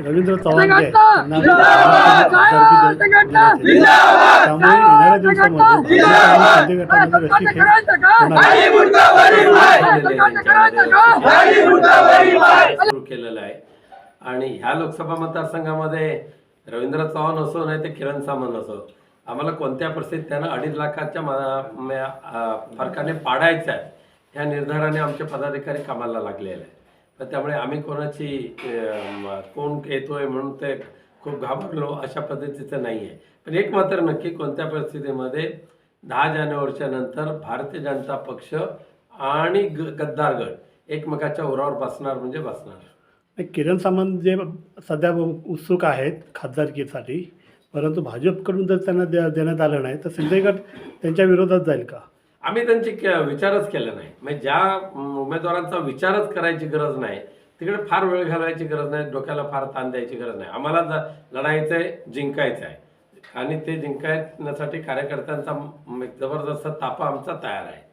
रवींद्र चव्हाण येणाऱ्या दिवसामध्ये केलेलं आहे. आणि ह्या लोकसभा मतदारसंघामध्ये रवींद्र चव्हाण असो नाही ते किरण सामंत असो. आम्हाला कोणत्या परिस्थितीत त्यांना अडीच लाखाच्या मा- फरकाने पाडायचं आहे ह्या निर्धाराने आमचे पदाधिकारी कामाला लागलेले आहे तर त्यामुळे आम्ही कोणाची कोण कोण येतोय म्हणून ते खूप घाबरलो अशा पद्धतीचं नाही आहे पण एक मात्र नक्की कोणत्या परिस्थितीमध्ये दहा जानेवारीच्या नंतर भारतीय जनता पक्ष आणि ग गद्दार गट एकमेकाच्या उरावर बसणार म्हणजे बसणार. किरण सामंत जे सध्या उत्सुक आहेत खासदारकीसाठी परंतु भाजपकडून जर त्यांना दे देण्यात आलं नाही तर शिंदे गट त्यांच्या विरोधात जाईल का? आम्ही त्यांची के विचारच केला नाही. म्हणजे ज्या उमेदवारांचा विचारच करायची गरज नाही तिकडे फार वेळ घालवायची गरज नाही डोक्याला फार ताण द्यायची गरज नाही. आम्हाला ज- लढायचं आहे जिंकायचं आहे आणि ते जिंकायण्यासाठी कार्यकर्त्यांचा म- एक जबरदस्त तापा आमचा तयार आहे.